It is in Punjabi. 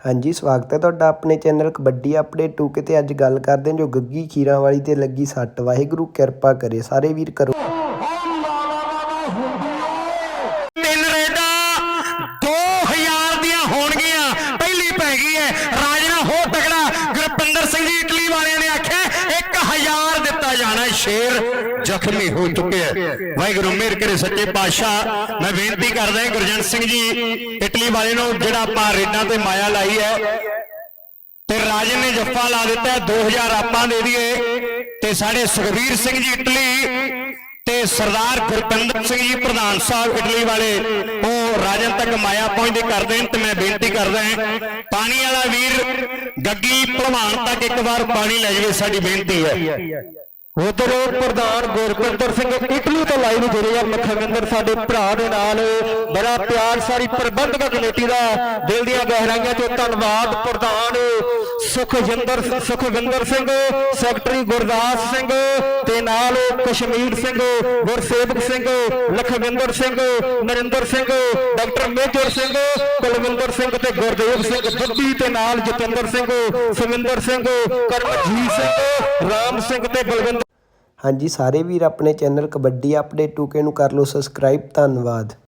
ਹਾਂਜੀ, ਸਵਾਗਤ ਹੈ ਤੁਹਾਡਾ ਆਪਣੇ ਚੈਨਲ ਕਬੱਡੀ ਅਪਡੇਟ 2 ਤੇ ਅੱਜ ਗੱਲ ਕਰਦੇ ਹਾਂ ਜੋ ਗੱਗੀ ਖੀਰਾਂ ਵਾਲੀ ਤੇ ਲੱਗੀ ਸੱਟ। ਵਾਹਿਗੁਰੂ, ਕਿਰਪਾ ਕਰੇ, ਸਾਰੇ ਵੀਰ ਕਰੋ। ਤਿੰਨ ਰੇਡਾਂ 2000 ਦੀਆਂ ਹੋਣਗੀਆਂ। ਪਹਿਲੀ ਪੈ ਗਈ ਹੈ। ਰਾਜਨਾ ਹੋ ਤਗੜਾ ਗੁਰਪਿੰਦਰ ਸਿੰਘ ਜੀ ਇਟਲੀ ਵਾਲੇ ਨੇ ਆਖਿਆ 1000 ਦਿੱਤਾ ਜਾਣਾ ਹੈ। ਸ਼ੇਰ ਜ਼ਖਮੀ ਹੋ ਚੁੱਕਿਆ ਹੈ। ਵਾਹਿਗੁਰੂ, ਮਿਹਰ ਕਰੇ ਸੱਚੇ ਪਾਤਸ਼ਾਹ ਮੈਂ ਬੇਨਤੀ ਕਰਦਾ ਹਾਂ, ਗੁਰਜੰਟ ਸਿੰਘ ਜੀ, ਇਟਲੀ ਵਾਲੇ ਨੂੰ ਜਿਹੜਾ ਆਪਾਂ ਰੇਡਾਂ ਤੇ ਮਾਇਆ ਲਾਈ ਹੈ, ਤੇ ਰਾਜਨ ਨੇ ਜੱਫਾ ਲਾ ਦਿੱਤਾ 2000 ਆਪਾਂ ਦੇ ਦਈਏ ਤੇ ਸਾਡੇ ਸੁਖਵੀਰ ਸਿੰਘ ਜੀ ਇਟਲੀ ਤੇ ਸਰਦਾਰ ਗੁਰਪਿੰਦਰ ਸਿੰਘ ਜੀ, ਪ੍ਰਧਾਨ ਸਾਹਿਬ ਇਟਲੀ ਵਾਲੇ, ਉਹ ਰਾਜਨ ਤੱਕ ਮਾਇਆ ਪਹੁੰਚਦੇ ਕਰਦੇ ਨੇ ਤੇ ਮੈਂ ਬੇਨਤੀ ਕਰਦਾ ਹਾਂ, ਪਾਣੀ ਵਾਲਾ ਵੀਰ ਗੱਗੀ ਭਲਵਾਨ ਤੱਕ ਇੱਕ ਵਾਰ ਪਾਣੀ ਲੈ ਜਾਵੇ, ਸਾਡੀ ਬੇਨਤੀ ਹੈ ਉਧਰ ਪ੍ਰਧਾਨ ਗੁਰਪਿੰਦਰ ਸਿੰਘ ਇਟਲੀ ਤੋਂ ਲਾਈਵ ਜੁੜੇ ਆ ਲਖਵਿੰਦਰ ਸਾਡੇ ਭਰਾ ਦੇ ਨਾਲ। ਬੜਾ ਪਿਆਰ, ਸਾਰੀ ਪ੍ਰਬੰਧਕ ਕਮੇਟੀ ਦਾ ਦਿਲ ਦੀਆਂ ਗਹਿਰਾਈਆਂ ਤੋਂ ਧੰਨਵਾਦ ਪ੍ਰਧਾਨ ਸੁਖਜਿੰਦਰ, ਸੁਖਵਿੰਦਰ ਸਿੰਘ, ਸੈਕਟਰੀ ਗੁਰਦਾਸ ਸਿੰਘ ਤੇ ਨਾਲ ਕਸ਼ਮੀਰ ਸਿੰਘ, ਗੁਰਸੇਵਕ ਸਿੰਘ, ਲਖਵਿੰਦਰ ਸਿੰਘ, ਨਰਿੰਦਰ ਸਿੰਘ, ਡਾਕਟਰ ਮੇਜਰ ਸਿੰਘ, ਕੁਲਵਿੰਦਰ ਸਿੰਘ ਤੇ ਗੁਰਦੇਵ ਸਿੰਘ ਬੱਬੀ ਤੇ ਨਾਲ ਜਤਿੰਦਰ ਸਿੰਘ ਸੁਵਿੰਦਰ ਸਿੰਘ, ਕਰਮਜੀਤ ਸਿੰਘ, ਰਾਮ ਸਿੰਘ ਤੇ ਬਲਵਿੰਦਰ ਹਾਂਜੀ ਸਾਰੇ ਵੀਰ ਆਪਣੇ ਚੈਨਲ ਕਬੱਡੀ ਅਪਡੇਟ ਟੂਕੇ ਨੂੰ ਕਰ ਲਓ ਸਬਸਕ੍ਰਾਈਬ ਧੰਨਵਾਦ।